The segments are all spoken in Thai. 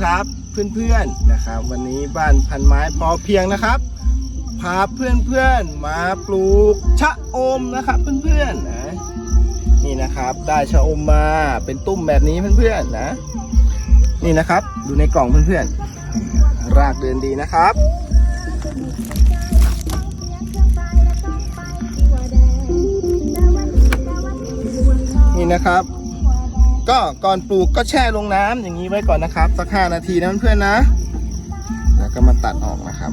ครับเพื่อนๆนะครับ วันนี้บ้านพันไม้พอเพียงนะครับ พาเพื่อนๆมาปลูกชะอมนะครับเพื่อนๆนะนี่นะครับได้ชะอมมาเป็นตุ้มแบบนี้เพื่อนๆนะ นี่นะครับดูในกล่องเพื่อนๆ รากเดินดีนะครับนี่นะครับ ก็ก่อนปลูกก็แช่ลงน้ำอย่างนี้ไว้ก่อนนะครับสักห้านาทีนะเพื่อนๆนะ แล้วก็มาตัดออกนะครับ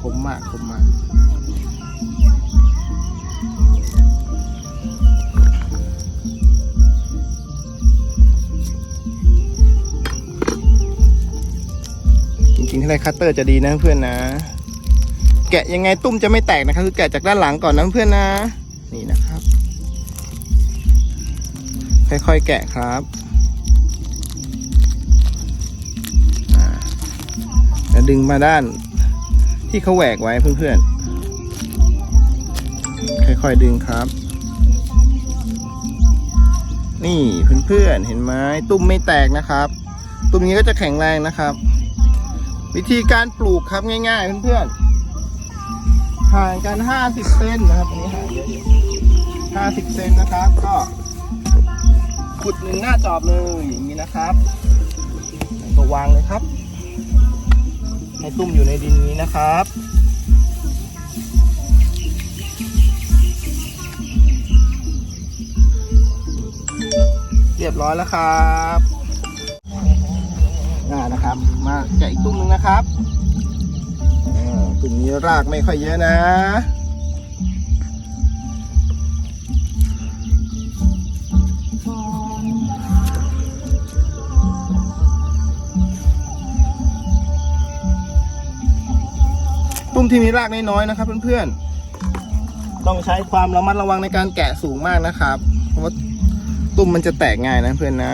คมมากคมมากจริงๆถ้าได้คัตเตอร์จะดีนะเพื่อนนะ แกะยังไงตุ้มจะไม่แตกนะครับคือแกะจากด้านหลังก่อนนะเพื่อนนะ นี่นะครับ ค่อยๆแกะครับอ่าแล้วดึงมาด้านที่เขาแหวกไว้เพื่อนๆ ค่อยๆดึงครับ นี่เพื่อนๆ เห็นไหมตุ้มไม่แตกนะครับ ตุ้มนี้ก็จะแข็งแรงนะครับ วิธีการปลูกครับง่ายๆ เพื่อนๆ ห่างกัน 50 เซนนะครับอันนี้ห่างเยอะอยู่50 เซนนะครับ ก็ ขุดหนึ่งหน้าจอบเลยอย่างนี้นะครับแล้วก็วางเลยครับ ให้ตุ้มอยู่ในดินนี้นะครับเรียบร้อยแล้วครับน่านะครับ มาแกะอีกตุ้มหนึงนะครับอ่าตุ้มนี้รากไม่ค่อยเยอะนะ ตุ้มที่มีรากน้อยๆนะครับ เพื่อนๆ ต้องใช้ความระมัดระวังในการแกะสูงมากนะครับ เพราะว่าตุ้มมันจะแตกง่ายนะเพื่อนนะ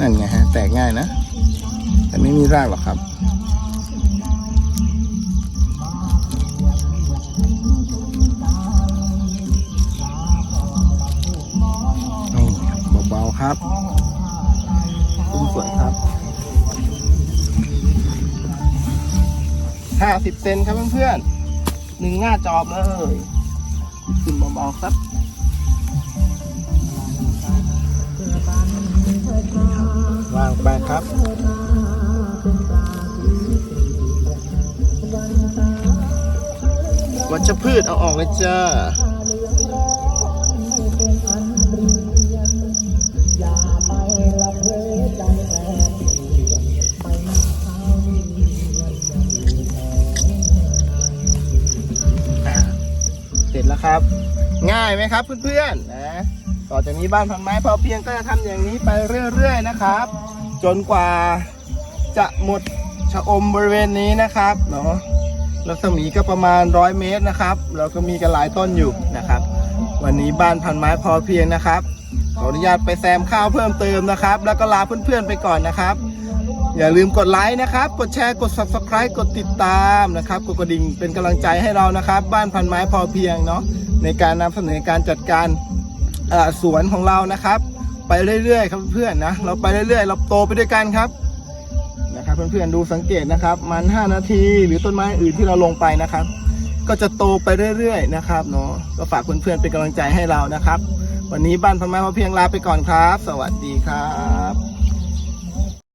นั่นไงฮะ แตกง่ายนะ แต่ไม่มีรากหรอกครับนี่เบาๆครับตุ้มสวยครับห้าสิบเซนครับเพื่อนๆหนึ่งหน้าจอบเลยขึ้นเบาๆครับ วางไปครับวัชพืชเอาออกเลยจ้าเสร็จแล้วครับ ง่ายไหมครับเพื่อนๆนะ ต่อจากนี้บ้านพันไม้พอเพียงก็จะทำอย่างนี้ไปเรื่อยๆนะครับ จนกว่าจะหมดชะอมบริเวณนี้นะครับเนาะรัศมีก็ประมาณร้อยเมตรนะครับแล้วก็มีกันหลายต้นอยู่นะครับ วันนี้บ้านพันไม้พอเพียงนะครับขออนุญาตไปแซมข้าวเพิ่มเติมนะครับ แล้วก็ลาเพื่อนๆไปก่อนนะครับ อย่าลืมกดไลค์นะครับ กดแชร์กด subscribe กดติดตามนะครับกดกระดิ่งเป็นกำลังใจให้เรานะครับ บ้านพันไม้พอเพียงเนาะในการนำเสนอการจัดการ สวนของเรานะครับ ไปเรื่อยๆครับเพื่อนๆนะเราไปเรื่อยๆ เราโตไปด้วยกันครับนะครับเพื่อนๆดูสังเกตนะครับ มัน 5 นาทีหรือต้นไม้อื่นที่เราลงไปนะครับ ก็จะโตไปเรื่อยๆนะครับเนาะก็ฝากเพื่อนๆเป็นกำลังใจให้เรานะครับ วันนี้บ้านพันไม้พอเพียงลาไปก่อนครับ สวัสดีครับ